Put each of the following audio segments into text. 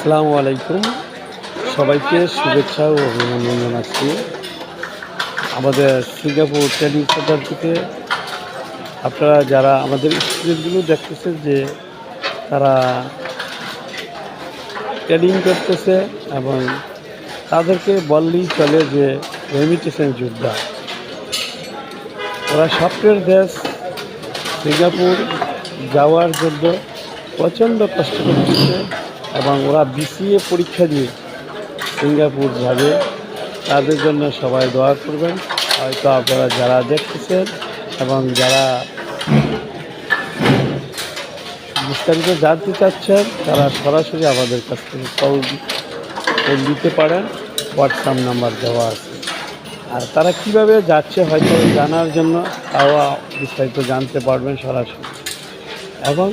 আসসালামু আলাইকুম। সবাইকে শুভেচ্ছা ও অভিনন্দন জানাচ্ছি আমাদের সিঙ্গাপুর ট্রেনিং সেন্টার থেকে আপনারা যারা আমাদের স্টুডেন্টগুলো দেখতেছেন যে তারা ট্রেনিং করতেছে এবং তাদেরকে বললেই চলে যে রেমিটেশন যোদ্ধা। ওরা সফটওয়্যার দেশ সিঙ্গাপুর যাওয়ার জন্য প্রচণ্ড কষ্ট করতেছে। এবং ওরা বিসিএ পরীক্ষা দিয়ে সিঙ্গাপুর যাবে, তাদের জন্য সবাই দোয়া করবেন। হয়তো আপনারা যারা দেখতেছেন এবং যারা বিস্তারিত জানতে চাচ্ছেন, তারা সরাসরি আমাদের কাছ থেকে কল কল দিতে পারেন। হোয়াটসঅ্যাপ নাম্বার দেওয়া আছে। আর তারা কীভাবে যাচ্ছে হয়তো জানার জন্য, তাও বিস্তারিত জানতে পারবেন সরাসরি। এবং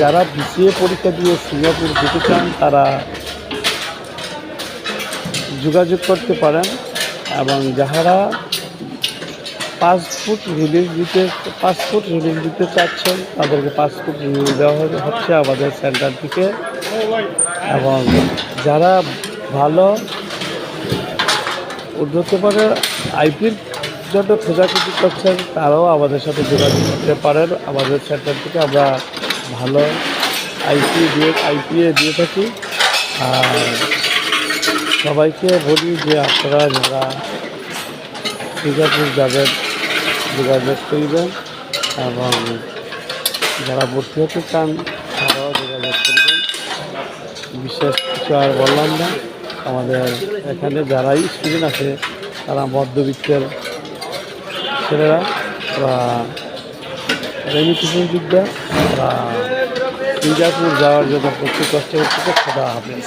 যারা বিসিএ পরীক্ষা দিয়ে সিঙ্গাপুর যেতে চান, তারা যোগাযোগ করতে পারেন এবং যাহারা পাসপোর্ট রিলিজ দিতে পাসপোর্ট রিলিজ দিতে চাচ্ছেন, তাদেরকে পাসপোর্ট রিলিজ দেওয়া হচ্ছে আমাদের সেন্টার থেকে। এবং যারা ভালো উন্নত মানের আইপির জন্য খোঁজাখুঁজি করছেন, তারাও আমাদের সাথে যোগাযোগ করতে পারেন। আমাদের সেন্টার থেকে আমরা ভালো আইপি দিয়ে, আইপিএ দিয়ে থাকি। আর সবাইকে বলি যে আপনারা যারা সিঙ্গাপুর যাবেন, যোগাযোগ করবেন এবং যারা ভর্তি হতে চান, তারাও যোগাযোগ করবেন। বিশেষ কিছু আর বললাম না। আমাদের এখানে যারাই স্টুডেন্ট আছে, তারা মধ্যবিত্তের ছেলেরা ওরা রেমিটেশন যোদ্ধা সিঙ্গাপুর যাওয়ার জন্য প্রচুর কষ্ট হচ্ছে খোদা হাফেজ